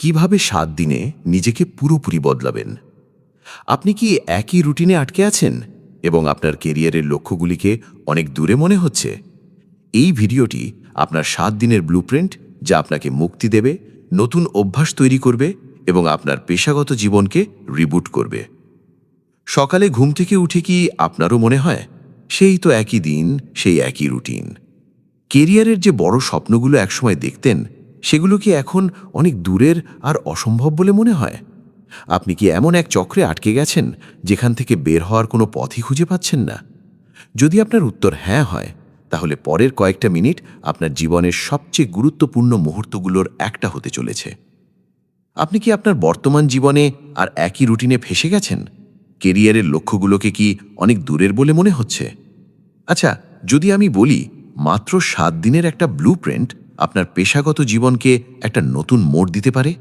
কীভাবে সাত দিনে নিজেকে পুরোপুরি বদলাবেন? আপনি কি একই রুটিনে আটকে আছেন? এবং আপনার কেরিয়ারের লক্ষ্যগুলিকে অনেক দূরে মনে হচ্ছে? এই ভিডিওটি আপনার সাত দিনের ব্লুপ্রিন্ট যা আপনাকে মুক্তি দেবে, নতুন অভ্যাস তৈরি করবে এবং আপনার পেশাগত জীবনকে রিবুট করবে। সকালে ঘুম থেকে উঠে কি আপনারও মনে হয়? সেই তো একই দিন, সেই একই রুটিন কেরিয়ারের যে বড় স্বপ্নগুলো একসময় দেখতেন সেগুলো কি এখন অনেক দূরের আর অসম্ভব বলে মনে হয়? আপনি কি এমন এক চক্রে আটকে গেছেন যেখান থেকে বের হওয়ার কোনো পথই খুঁজে পাচ্ছেন না? যদি আপনার উত্তর হ্যাঁ হয়, তাহলে পরের কয়েকটা মিনিট আপনার জীবনের সবচেয়ে গুরুত্বপূর্ণ মুহূর্তগুলোর একটা হতে চলেছে। আপনি কি আপনার বর্তমান জীবনে আর একই রুটিনে ফেসে গেছেন? কেরিয়ারের লক্ষ্যগুলোকে কি অনেক দূরের বলে মনে হচ্ছে? আচ্ছা যদি আমি বলি, মাত্র সাত দিনের একটা ব্লুপ্রিন্ট আপনার পেশাগত জীবনকে একটা নতুন মোড় দিতে পারে?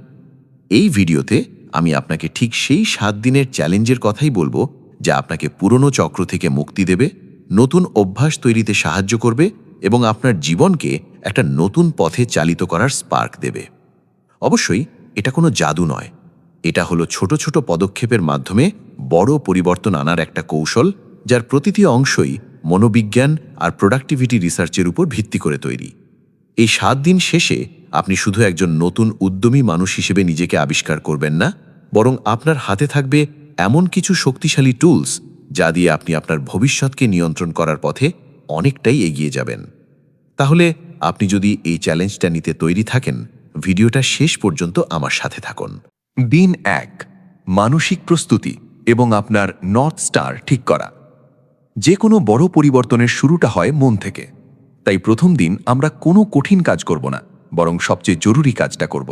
এই ভিডিওতে আমি আপনাকে ঠিক সেই সাত দিনের চ্যালেঞ্জের কথাই বলব, যা আপনাকে পুরনো চক্র থেকে মুক্তি দেবে, নতুন অভ্যাস তৈরিতে সাহায্য করবে এবং আপনার জীবনকে একটা নতুন পথে চালিত করার স্পার্ক দেবে। অবশ্যই এটা কোনো জাদু নয়। এটা হলো ছোট ছোট পদক্ষেপের মাধ্যমে বড় পরিবর্তন আনার একটা কৌশল, যার প্রতিটি অংশই মনোবিজ্ঞান আর প্রোডাক্টিভিটি রিসার্চের উপর ভিত্তি করে তৈরি। এই সাত দিন শেষে আপনি শুধু একজন নতুন উদ্যমী মানুষ হিসেবে নিজেকে আবিষ্কার করবেন না, বরং আপনার হাতে থাকবে এমন কিছু শক্তিশালী টুলস যা দিয়ে আপনি আপনার ভবিষ্যৎকে নিয়ন্ত্রণ করার পথে অনেকটাই এগিয়ে যাবেন। তাহলে আপনি যদি এই চ্যালেঞ্জটা নিতে তৈরি থাকেন, ভিডিওটা শেষ পর্যন্ত আমার সাথে থাকুন। দিন এক, মানসিক প্রস্তুতি এবং আপনার নর্থ স্টার ঠিক করা। যে কোনো বড় পরিবর্তনের শুরুটা হয় মন থেকে। তাই প্রথম দিন আমরা কোনো কঠিন কাজ করব না, বরং সবচেয়ে জরুরি কাজটা করব।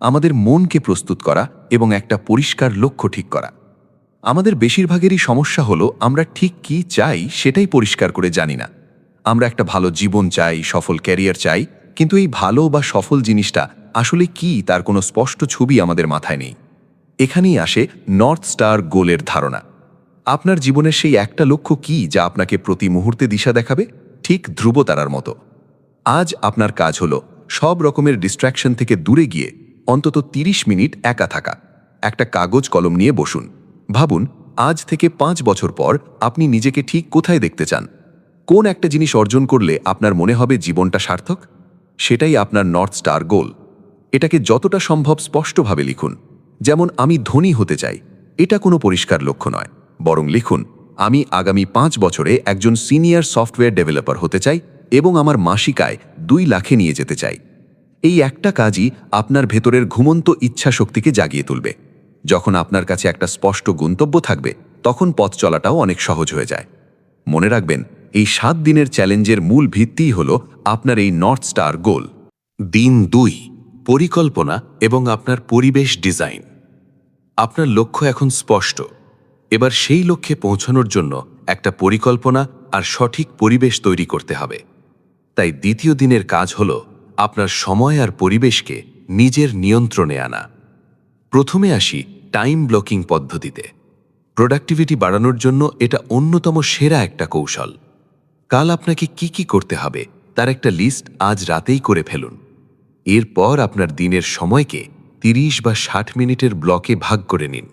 আমাদের মনকে প্রস্তুত করা এবং একটা পরিষ্কার লক্ষ্য ঠিক করা। আমাদের বেশিরভাগেরই সমস্যা হলো, আমরা ঠিক কি চাই সেটাই পরিষ্কার করে জানি না। আমরা একটা ভালো জীবন চাই, সফল ক্যারিয়ার চাই, কিন্তু এই ভালো বা সফল জিনিসটা আসলে কি তার কোনো স্পষ্ট ছবি আমাদের মাথায় নেই। এখানেই আসে নর্থ স্টার গোলের ধারণা। আপনার জীবনের সেই একটা লক্ষ্য কি যা আপনাকে প্রতি মুহূর্তে দিশা দেখাবে? ঠিক ধ্রুবতারার মতো। আজ আপনার কাজ হলো সব রকমের ডিস্ট্র্যাকশন থেকে দূরে গিয়ে অন্তত ৩০ মিনিট একা থাকা। একটা কাগজ কলম নিয়ে বসুন। ভাবুন, আজ থেকে পাঁচ বছর পর আপনি নিজেকে ঠিক কোথায় দেখতে চান? কোন একটা জিনিস অর্জন করলে আপনার মনে হবে জীবনটা সার্থক? সেটাই আপনার নর্থ স্টার গোল এটাকে যতটা সম্ভব স্পষ্টভাবে লিখুন। যেমন, আমি ধনী হতে চাই। এটা কোনো পরিষ্কার লক্ষ্য নয়। বরং লিখুন আমি আগামী পাঁচ বছরে একজন সিনিয়র সফটওয়্যার ডেভেলপার হতে চাই এবং আমার মাসিক আয় দুই লাখে নিয়ে যেতে চাই। এই একটা কাজই আপনার ভেতরের ঘুমন্ত ইচ্ছা শক্তিকে জাগিয়ে তুলবে। যখন আপনার কাছে একটা স্পষ্ট গন্তব্য থাকবে, তখন পথ চলাটাও অনেক সহজ হয়ে যায়। মনে রাখবেন, এই সাত দিনের চ্যালেঞ্জের মূল ভিত্তিই হল আপনার এই নর্থ স্টার গোল দিন দুই, পরিকল্পনা এবং আপনার পরিবেশ ডিজাইন। আপনার লক্ষ্য এখন স্পষ্ট। এবার সেই লক্ষ্যে পৌঁছানোর জন্য একটা পরিকল্পনা আর সঠিক পরিবেশ তৈরি করতে হবে। তাই দ্বিতীয় দিনের কাজ হল আপনার সময় আর পরিবেশকে নিজের নিয়ন্ত্রণে আনা। প্রথমে আসি টাইম ব্লকিং পদ্ধতিতে। প্রোডাক্টিভিটি বাড়ানোর জন্য এটা অন্যতম সেরা একটা কৌশল। কাল আপনাকে কি কি করতে হবে তার একটা লিস্ট আজ রাতেই করে ফেলুন। এরপর আপনার দিনের সময়কে ৩০ বা ষাট মিনিটের ব্লকে ভাগ করে নিন।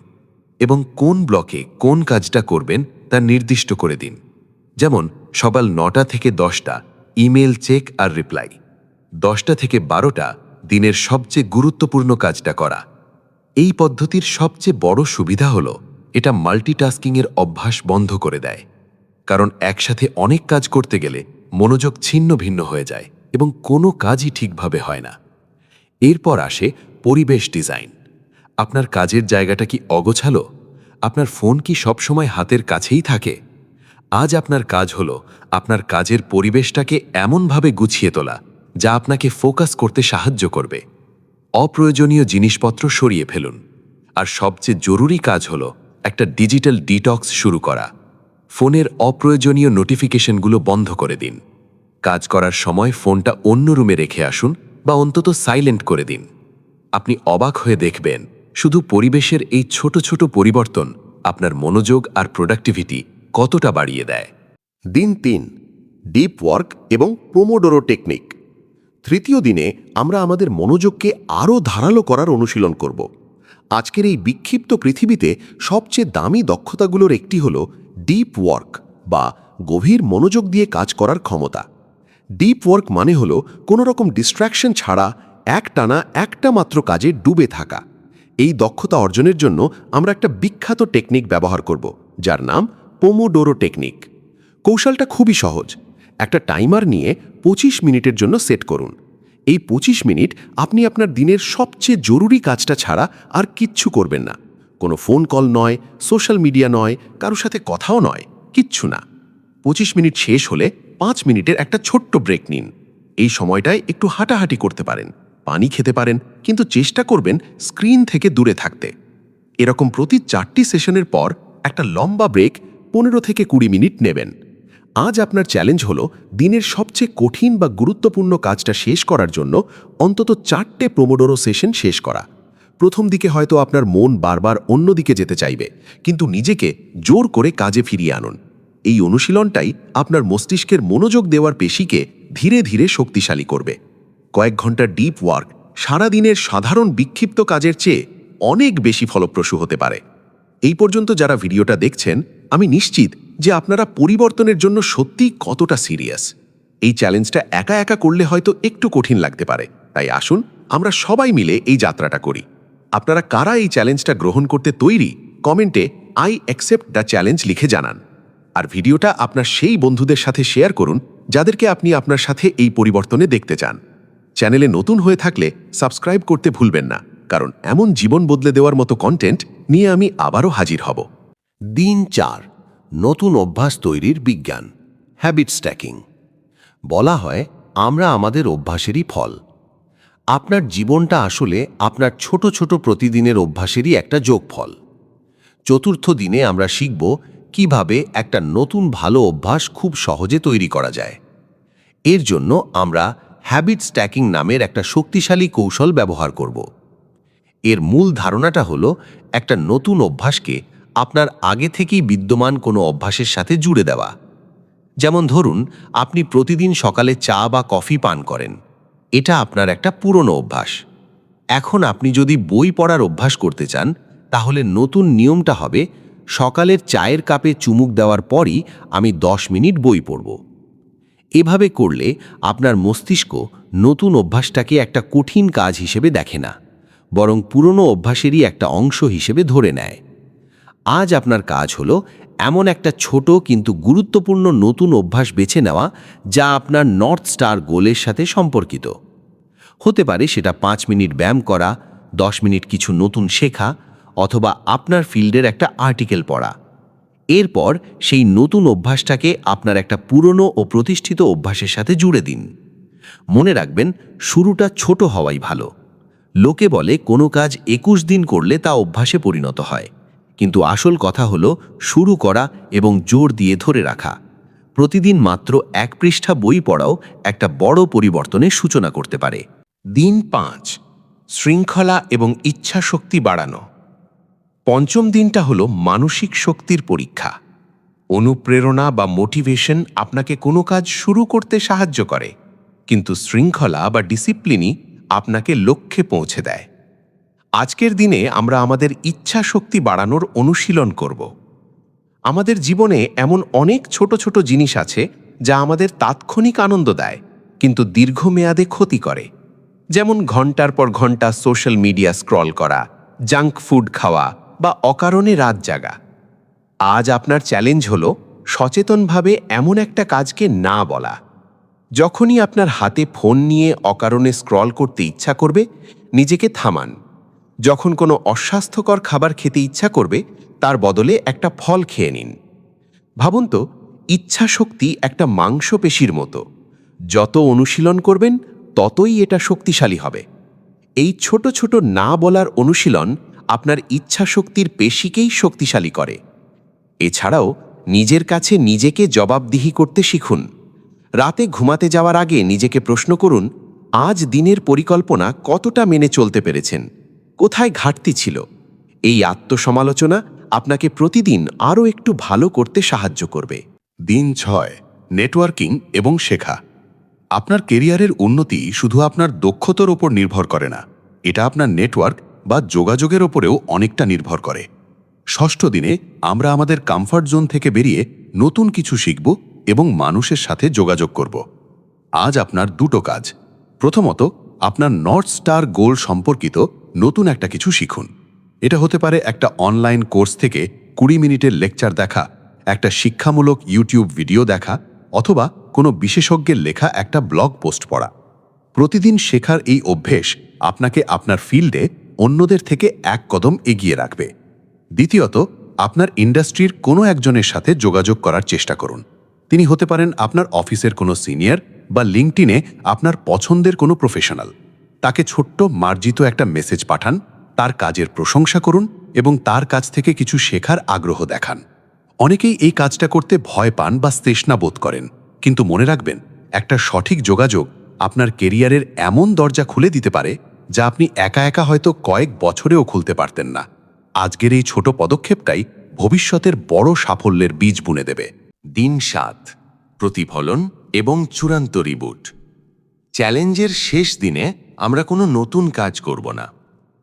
এবং কোন ব্লকে কোন কাজটা করবেন তা নির্দিষ্ট করে দিন। যেমন, সকাল নটা থেকে দশটা, ইমেল চেক আর রিপ্লাই। দশটা থেকে বারোটা, দিনের সবচেয়ে গুরুত্বপূর্ণ কাজটা করা। এই পদ্ধতির সবচেয়ে বড় সুবিধা হল, এটা মাল্টিটাস্কিংয়ের অভ্যাস বন্ধ করে দেয়। কারণ একসাথে অনেক কাজ করতে গেলে মনোযোগ ছিন্ন ভিন্ন হয়ে যায় এবং কোনো কাজই ঠিকভাবে হয় না। এরপর আসে পরিবেশ ডিজাইন। আপনার কাজের জায়গাটা কি অগোছালো? আপনার ফোন কি সবসময় হাতের কাছেই থাকে? আজ আপনার কাজ হল আপনার কাজের পরিবেশটাকে এমনভাবে গুছিয়ে তোলা, যা আপনাকে ফোকাস করতে সাহায্য করবে। অপ্রয়োজনীয় জিনিসপত্র সরিয়ে ফেলুন। আর সবচেয়ে জরুরি কাজ হল একটা ডিজিটাল ডিটক্স শুরু করা। ফোনের অপ্রয়োজনীয় নোটিফিকেশনগুলো বন্ধ করে দিন। কাজ করার সময় ফোনটা অন্য রুমে রেখে আসুন বা অন্তত সাইলেন্ট করে দিন। আপনি অবাক হয়ে দেখবেন শুধু পরিবেশের এই ছোট ছোট পরিবর্তন আপনার মনোযোগ আর প্রোডাক্টিভিটি কতটা বাড়িয়ে দেয়। দিন তিন ডিপ ওয়ার্ক এবং প্রোমোডোরো টেকনিক তৃতীয় দিনে আমরা আমাদের মনোযোগকে আরও ধারালো করার অনুশীলন করব। আজকের এই বিক্ষিপ্ত পৃথিবীতে সবচেয়ে দামি দক্ষতাগুলোর একটি হল ডিপ ওয়ার্ক বা গভীর মনোযোগ দিয়ে কাজ করার ক্ষমতা। ডিপ ওয়ার্ক মানে হল কোনো রকম ডিস্ট্র্যাকশন ছাড়া এক টানা একটা মাত্র কাজে ডুবে থাকা। এই দক্ষতা অর্জনের জন্য আমরা একটা বিখ্যাত টেকনিক ব্যবহার করব, যার নাম পোমোডোরো টেকনিক কৌশলটা খুবই সহজ। একটা টাইমার নিয়ে ২৫ মিনিটের জন্য সেট করুন। এই ২৫ মিনিট আপনি আপনার দিনের সবচেয়ে জরুরি কাজটা ছাড়া আর কিচ্ছু করবেন না। কোনো ফোন কল নয় সোশ্যাল মিডিয়া নয় কারোর সাথে কথাও নয়, কিচ্ছু না। ২৫ মিনিট শেষ হলে পাঁচ মিনিটের একটা ছোট্ট ব্রেক নিন। এই সময়টায় একটু হাঁটাহাঁটি করতে পারেন, পানি খেতে পারেন কিন্তু চেষ্টা করবেন স্ক্রিন থেকে দূরে থাকতে। এরকম প্রতি চারটি সেশনের পর একটা লম্বা ব্রেক পনেরো থেকে কুড়ি মিনিট নেবেন। আজ আপনার চ্যালেঞ্জ হলো দিনের সবচেয়ে কঠিন বা গুরুত্বপূর্ণ কাজটা শেষ করার জন্য অন্তত চারটে প্রোমোডোরো সেশন শেষ করা। প্রথম দিকে হয়তো আপনার মন বারবার অন্যদিকে যেতে চাইবে, কিন্তু নিজেকে জোর করে কাজে ফিরিয়ে আনুন। এই অনুশীলনটাই আপনার মস্তিষ্কের মনোযোগ দেওয়ার পেশিকে ধীরে ধীরে শক্তিশালী করবে। কয়েক ঘণ্টা ডিপ ওয়ার্ক সারাদিনের সাধারণ বিক্ষিপ্ত কাজের চেয়ে অনেক বেশি ফলপ্রসূ হতে পারে। এই পর্যন্ত যারা ভিডিওটা দেখছেন, আমি নিশ্চিত যে আপনারা পরিবর্তনের জন্য সত্যিই কতটা সিরিয়াস। এই চ্যালেঞ্জটা একা একা করলে হয়তো একটু কঠিন লাগতে পারে। তাই আসুন, আমরা সবাই মিলে এই যাত্রাটা করি। আপনারা কারা এই চ্যালেঞ্জটা গ্রহণ করতে তৈরি? কমেন্টে আই অ্যাকসেপ্ট দ্য চ্যালেঞ্জ লিখে জানান। আর ভিডিওটা আপনার সেই বন্ধুদের সাথে শেয়ার করুন, যাদেরকে আপনি আপনার সাথে এই পরিবর্তনে দেখতে চান। চ্যানেলে নতুন হয়ে থাকলে সাবস্ক্রাইব করতে ভুলবেন না। কারণ এমন জীবন বদলে দেওয়ার মতো কন্টেন্ট নিয়ে আমি আবারও হাজির হব। দিন চার, নতুন অভ্যাস তৈরির বিজ্ঞান হ্যাবিট স্ট্যাকিং বলা হয়, আমরা আমাদের অভ্যাসেরই ফল। আপনার জীবনটা আসলে আপনার ছোট ছোট প্রতিদিনের অভ্যাসেরই একটা যোগফল। চতুর্থ দিনে আমরা শিখব কীভাবে একটা নতুন ভালো অভ্যাস খুব সহজে তৈরি করা যায়। এর জন্য আমরা হ্যাবিট স্ট্যাকিং নামের একটা শক্তিশালী কৌশল ব্যবহার করব। এর মূল ধারণাটা হলো একটা নতুন অভ্যাসকে আপনার আগে থেকেই বিদ্যমান কোনো অভ্যাসের সাথে জুড়ে দেওয়া। যেমন ধরুন, আপনি প্রতিদিন সকালে চা বা কফি পান করেন। এটা আপনার একটা পুরনো অভ্যাস। এখন আপনি যদি বই পড়ার অভ্যাস করতে চান, তাহলে নতুন নিয়মটা হবে, সকালের চায়ের কাপে চুমুক দেওয়ার পরই আমি দশ মিনিট বই পড়ব। এভাবে করলে আপনার মস্তিষ্ক নতুন অভ্যাসটাকে একটা কঠিন কাজ হিসেবে দেখে না, বরং পুরনো অভ্যাসেরই একটা অংশ হিসেবে ধরে নেয়। আজ আপনার কাজ হলো এমন একটা ছোট কিন্তু গুরুত্বপূর্ণ নতুন অভ্যাস বেছে নেওয়া, যা আপনার নর্থ স্টার গোলের সাথে সম্পর্কিত। হতে পারে সেটা পাঁচ মিনিট ব্যায়াম করা, দশ মিনিট কিছু নতুন শেখা, অথবা আপনার ফিল্ডের একটা আর্টিকেল পড়া। এরপর সেই নতুন অভ্যাসটাকে আপনার একটা পুরনো ও প্রতিষ্ঠিত অভ্যাসের সাথে জুড়ে দিন। মনে রাখবেন, শুরুটা ছোট হওয়াই ভালো। লোকে বলে, কোনো কাজ একুশ দিন করলে তা অভ্যাসে পরিণত হয়। কিন্তু আসল কথা হলো, শুরু করা এবং জোর দিয়ে ধরে রাখা। প্রতিদিন মাত্র এক পৃষ্ঠা বই পড়াও একটা বড় পরিবর্তনের সূচনা করতে পারে। দিন পাঁচ, শৃঙ্খলা এবং ইচ্ছা শক্তি বাড়ানো। পঞ্চম দিনটা হলো মানসিক শক্তির পরীক্ষা। অনুপ্রেরণা বা মোটিভেশন আপনাকে কোনো কাজ শুরু করতে সাহায্য করে, কিন্তু শৃঙ্খলা বা ডিসিপ্লিনই আপনাকে লক্ষ্যে পৌঁছে দেয়। আজকের দিনে আমরা আমাদের ইচ্ছা শক্তি বাড়ানোর অনুশীলন করব। আমাদের জীবনে এমন অনেক ছোট ছোট জিনিস আছে যা আমাদের তাৎক্ষণিক আনন্দ দেয়, কিন্তু দীর্ঘমেয়াদে ক্ষতি করে। যেমন ঘণ্টার পর ঘণ্টা সোশ্যাল মিডিয়া স্ক্রল করা, জাঙ্ক ফুড খাওয়া বা অকারণে রাত জাগা। আজ আপনার চ্যালেঞ্জ হলো সচেতনভাবে এমন একটা কাজকে না বলা। যখনই আপনার হাতে ফোন নিয়ে অকারণে স্ক্রল করতে ইচ্ছা করবে, নিজেকে থামান। যখন কোনো অস্বাস্থ্যকর খাবার খেতে ইচ্ছা করবে, তার বদলে একটা ফল খেয়ে নিন। ভাবুন তো ইচ্ছা শক্তি একটা মাংসপেশির মতো। যত অনুশীলন করবেন, ততই এটা শক্তিশালী হবে। এই ছোট ছোট না বলার অনুশীলন আপনার ইচ্ছা শক্তির পেশিকেই শক্তিশালী করে। এছাড়াও নিজের কাছে নিজেকে জবাবদিহি করতে শিখুন। রাতে ঘুমাতে যাওয়ার আগে নিজেকে প্রশ্ন করুন, আজ দিনের পরিকল্পনা কতটা মেনে চলতে পেরেছেন? কোথায় ঘাটতি ছিল? এই আত্মসমালোচনা আপনাকে প্রতিদিন আরও একটু ভালো করতে সাহায্য করবে। দিন ছয়, নেটওয়ার্কিং এবং শেখা। আপনার কেরিয়ারের উন্নতি শুধু আপনার দক্ষতার ওপর নির্ভর করে না, এটা আপনার নেটওয়ার্ক বা যোগাযোগের ওপরেও অনেকটা নির্ভর করে। ষষ্ঠ দিনে আমরা আমাদের কমফর্ট জোন থেকে বেরিয়ে নতুন কিছু শিখব এবং মানুষের সাথে যোগাযোগ করব। আজ আপনার দুটো কাজ। প্রথমত, আপনার নর্থ স্টার গোল সম্পর্কিত নতুন একটা কিছু শিখুন। এটা হতে পারে একটা অনলাইন কোর্স থেকে কুড়ি মিনিটের লেকচার দেখা, একটা শিক্ষামূলক ইউটিউব ভিডিও দেখা, অথবা কোনো বিশেষজ্ঞের লেখা একটা ব্লগ পোস্ট পড়া। প্রতিদিন শেখার এই অভ্যেস আপনাকে আপনার ফিল্ডে অন্যদের থেকে এক কদম এগিয়ে রাখবে। দ্বিতীয়ত, আপনার ইন্ডাস্ট্রির কোনো একজনের সাথে যোগাযোগ করার চেষ্টা করুন। তিনি হতে পারেন আপনার অফিসের কোনো সিনিয়র বা লিঙ্কটিনে আপনার পছন্দের কোনো প্রফেশনাল। তাকে ছোট্ট, মার্জিত একটা মেসেজ পাঠান, তার কাজের প্রশংসা করুন এবং তার কাছ থেকে কিছু শেখার আগ্রহ দেখান। অনেকেই এই কাজটা করতে ভয় পান বা তৃষ্ণা বোধ করেন, কিন্তু মনে রাখবেন, একটা সঠিক যোগাযোগ আপনার কেরিয়ারের এমন দরজা খুলে দিতে পারে যা আপনি একা একা হয়তো কয়েক বছরেও খুলতে পারতেন না। আজকের এই ছোট পদক্ষেপটাই ভবিষ্যতের বড় সাফল্যের বীজ বুনে দেবে। দিন সাত, প্রতিফলন এবং চূড়ান্ত রিবুট। চ্যালেঞ্জের শেষ দিনে আমরা কোনো নতুন কাজ করব না।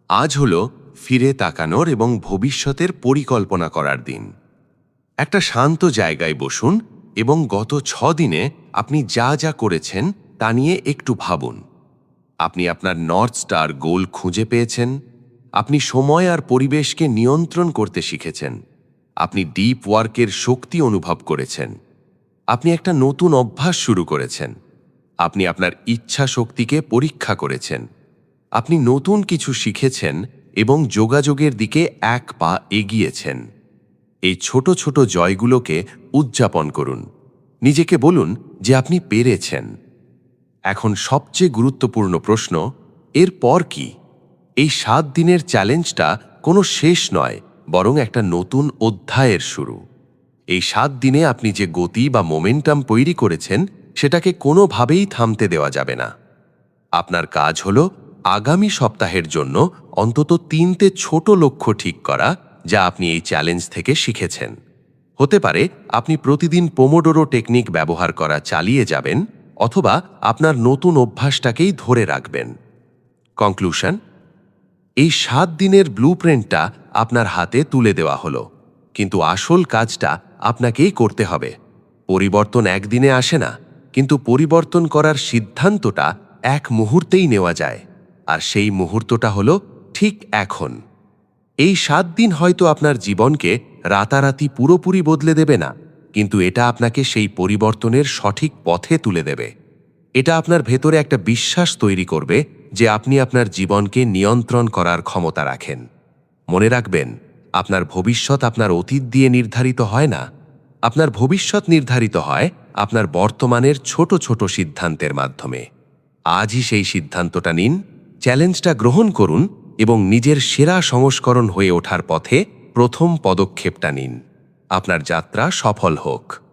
আজ হল ফিরে তাকানোর এবং ভবিষ্যতের পরিকল্পনা করার দিন। একটা শান্ত জায়গায় বসুন এবং গত ছ দিনে আপনি যা যা করেছেন তা নিয়ে একটু ভাবুন। আপনি আপনার নর্থ স্টার গোল খুঁজে পেয়েছেন, আপনি সময় আর পরিবেশকে নিয়ন্ত্রণ করতে শিখেছেন, আপনি ডিপ ওয়ার্কের শক্তি অনুভব করেছেন, আপনি একটা নতুন অভ্যাস শুরু করেছেন, আপনি আপনার ইচ্ছা শক্তিকে পরীক্ষা করেছেন, আপনি নতুন কিছু শিখেছেন এবং যোগাযোগের দিকে এক পা এগিয়েছেন। এই ছোট ছোট জয়গুলোকে উদযাপন করুন। নিজেকে বলুন যে আপনি পেরেছেন। এখন সবচেয়ে গুরুত্বপূর্ণ প্রশ্ন এর পর কি? এই সাত দিনের চ্যালেঞ্জটা কোনো শেষ নয়, বরং একটা নতুন অধ্যায়ের শুরু। এই সাত দিনে আপনি যে গতি বা মোমেন্টাম তৈরি করেছেন, সেটাকে কোনোভাবেই থামতে দেওয়া যাবে না। আপনার কাজ হল আগামী সপ্তাহের জন্য অন্তত তিনটে ছোট লক্ষ্য ঠিক করা, যা আপনি এই চ্যালেঞ্জ থেকে শিখেছেন। হতে পারে, আপনি প্রতিদিন পোমোডোরো টেকনিক ব্যবহার করা চালিয়ে যাবেন অথবা আপনার নতুন অভ্যাসটাকেই ধরে রাখবেন। কনক্লুশন এই সাত দিনের ব্লুপ্রিন্টটা আপনার হাতে তুলে দেওয়া হলো। কিন্তু আসল কাজটা আপনাকেই করতে হবে। পরিবর্তন একদিনে আসে না, কিন্তু পরিবর্তন করার সিদ্ধান্তটা এক মুহূর্তেই নেওয়া যায়। আর সেই মুহূর্তটা হলো ঠিক এখন। এই সাত দিন হয়তো আপনার জীবনকে রাতারাতি পুরোপুরি বদলে দেবে না। কিন্তু এটা আপনাকে সেই পরিবর্তনের সঠিক পথে তুলে দেবে। এটা আপনার ভেতরে একটা বিশ্বাস তৈরি করবে যে আপনি আপনার জীবনকে নিয়ন্ত্রণ করার ক্ষমতা রাখেন। মনে রাখবেন, আপনার ভবিষ্যৎ আপনার অতীত দিয়ে নির্ধারিত হয় না। আপনার ভবিষ্যৎ নির্ধারিত হয় আপনার বর্তমানের ছোট ছোট সিদ্ধান্তের মাধ্যমে। আজই সেই সিদ্ধান্তটা নিন, চ্যালেঞ্জটা গ্রহণ করুন এবং নিজের সেরা সংস্করণ হয়ে ওঠার পথে প্রথম পদক্ষেপটা নিন। আপনার যাত্রা সফল হোক।